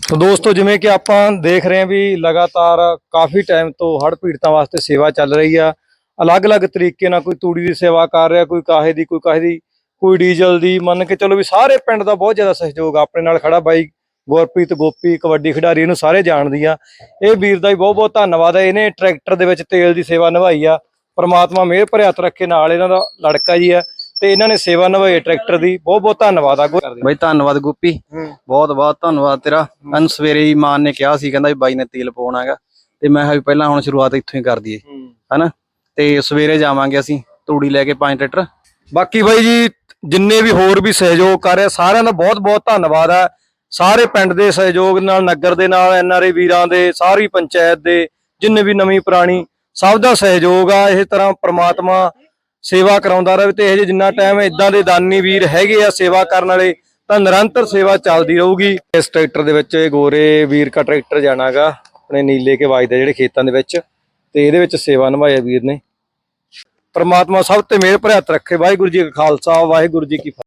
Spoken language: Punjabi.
ਤੋ ਦੋਸਤੋ, ਜਿਵੇਂ ਕਿ ਆਪਾਂ ਦੇਖ ਰਹੇ ਹਾਂ ਵੀ ਲਗਾਤਾਰ ਕਾਫੀ ਟਾਈਮ ਤੋਂ ਹੜ੍ਹ ਪੀੜਤਾਂ ਵਾਸਤੇ ਸੇਵਾ ਚੱਲ ਰਹੀ ਆ। ਅਲੱਗ-ਅਲੱਗ ਤਰੀਕੇ ਨਾਲ ਕੋਈ ਤੂੜੀ ਦੀ ਸੇਵਾ ਕਰ ਰਿਹਾ, ਕੋਈ ਕਾਹੇ ਦੀ, ਕੋਈ ਕਾਹੇ ਦੀ, ਕੋਈ ਡੀਜ਼ਲ ਦੀ। ਮੰਨ ਕੇ ਚਲੋ ਵੀ ਸਾਰੇ ਪਿੰਡ ਦਾ ਬਹੁਤ ਜ਼ਿਆਦਾ ਸਹਿਯੋਗ ਆਪਣੇ ਨਾਲ ਖੜਾ ਬਾਈ ਗੁਰਪ੍ਰੀਤ ਗੋਪੀ, ਕਬੱਡੀ ਖਿਡਾਰੀ, ਇਹਨੂੰ ਸਾਰੇ ਜਾਣਦੀ ਆ। ਇਹ ਵੀਰ ਦਾ ਵੀ ਬਹੁਤ ਬਹੁਤ ਧੰਨਵਾਦ ਹੈ ਇਹਨੇ ਟਰੈਕਟਰ ਦੇ ਵਿੱਚ ਤੇਲ ਦੀ ਸੇਵਾ ਨਿਭਾਈ ਆ। ਪ੍ਰਮਾਤਮਾ ਮਿਹਰ ਭਰੇ ਰੱਖੇ ਨਾਲ ਇਹਨਾਂ ਦਾ ਲੜਕਾ ਜੀ ਆ। ਤੇ ਇਹਨਾਂ ਨੇ ਸੇਵਾ ਨਿਭਾਈ ਟਰੈਕਟਰ ਦੀ। ਬਹੁਤ ਬਹੁਤ ਧੰਨਵਾਦ ਆ। ਬਾਈ ਧੰਨਵਾਦ ਗੋਪੀ। ਬਹੁਤ ਬਹੁਤ ਧੰਨਵਾਦ ਤੇਰਾ। ਮੈਨੂੰ ਸਵੇਰੇ ਹੀ ਮਾਨ ਨੇ ਕਿਹਾ ਸੀ ਕਹਿੰਦਾ ਵੀ ਬਾਈ ਨੇ ਤੇਲ ਪਾਉਣਾਗਾ ਤੇ ਮੈਂ ਕਿਹਾ ਵੀ ਪਹਿਲਾਂ ਹੁਣ ਸ਼ੁਰੂਆਤ ਇੱਥੋਂ ਹੀ ਕਰ ਦਈਏ। ਹਨਾ? ਤੇ ਸਵੇਰੇ ਜਾਵਾਂਗੇ ਅਸੀਂ ਤੂੜੀ ਲੈ ਕੇ 5 ਟਰੈਕਟਰ। ਬਾਕੀ ਬਾਈ ਜੀ ਜਿੰਨੇ ਵੀ ਹੋਰ ਵੀ ਸਹਿਯੋਗ ਕਰ ਰਹੇ ਸਾਰਿਆਂ ਦਾ ਬਹੁਤ ਬਹੁਤ ਧੰਨਵਾਦ ਆ। ਸਾਰੇ ਪਿੰਡ ਦੇ ਸਹਿਯੋਗ ਨਾਲ ਨਗਰ ਦੇ ਨਾਲ ਐਨਆਰਏ ਵੀਰਾਂ ਦੇ ਸਾਰੀ ਪੰਚਾਇਤ ਦੇ ਜਿੰਨੇ ਵੀ ਨਵੀਂ ਪੁਰਾਣੀ ਸਭ ਦਾ ਸਹਿਯੋਗ ਆ। ਇਸ ਤਰ੍ਹਾਂ ਪ੍ਰਮਾਤਮਾ ਸੇਵਾ ਕਰਾਉਂਦਾ ਰਹੇ ਤੇ ਇਹ ਜਿਹੇ ਜਿੰਨਾ ਟਾਈਮ ਇਦਾਂ ਦੇ ਦਾਨੀ ਵੀਰ ਹੈਗੇ ਆ ਸੇਵਾ ਕਰਨ ਵਾਲੇ, ਤਾਂ ਨਿਰੰਤਰ ਸੇਵਾ ਚੱਲਦੀ ਰਹੂਗੀ। ਇਸ ਟਰੈਕਟਰ ਦੇ ਵਿੱਚ ਇਹ ਗੋਰੇ ਵੀਰ ਕਾ ਟਰੈਕਟਰ ਜਾਣਾਗਾ, ਆਪਣੇ ਨੀਲੇ ਕੇ ਵਾਜਦਾ ਜਿਹੜੇ ਖੇਤਾਂ ਦੇ ਵਿੱਚ, ਤੇ ਇਹਦੇ ਵਿੱਚ ਸੇਵਾ ਨਿਭਾਇਆ ਵੀਰ ਨੇ। ਪ੍ਰਮਾਤਮਾ ਸਭ ਤੇ ਮਿਹਰ ਭਰਿਆ ਰੱਖੇ। ਵਾਹਿਗੁਰੂ ਜੀ ਕਾ ਖਾਲਸਾ, ਵਾਹਿਗੁਰੂ ਜੀ ਕੀ ਫਤਿਹ।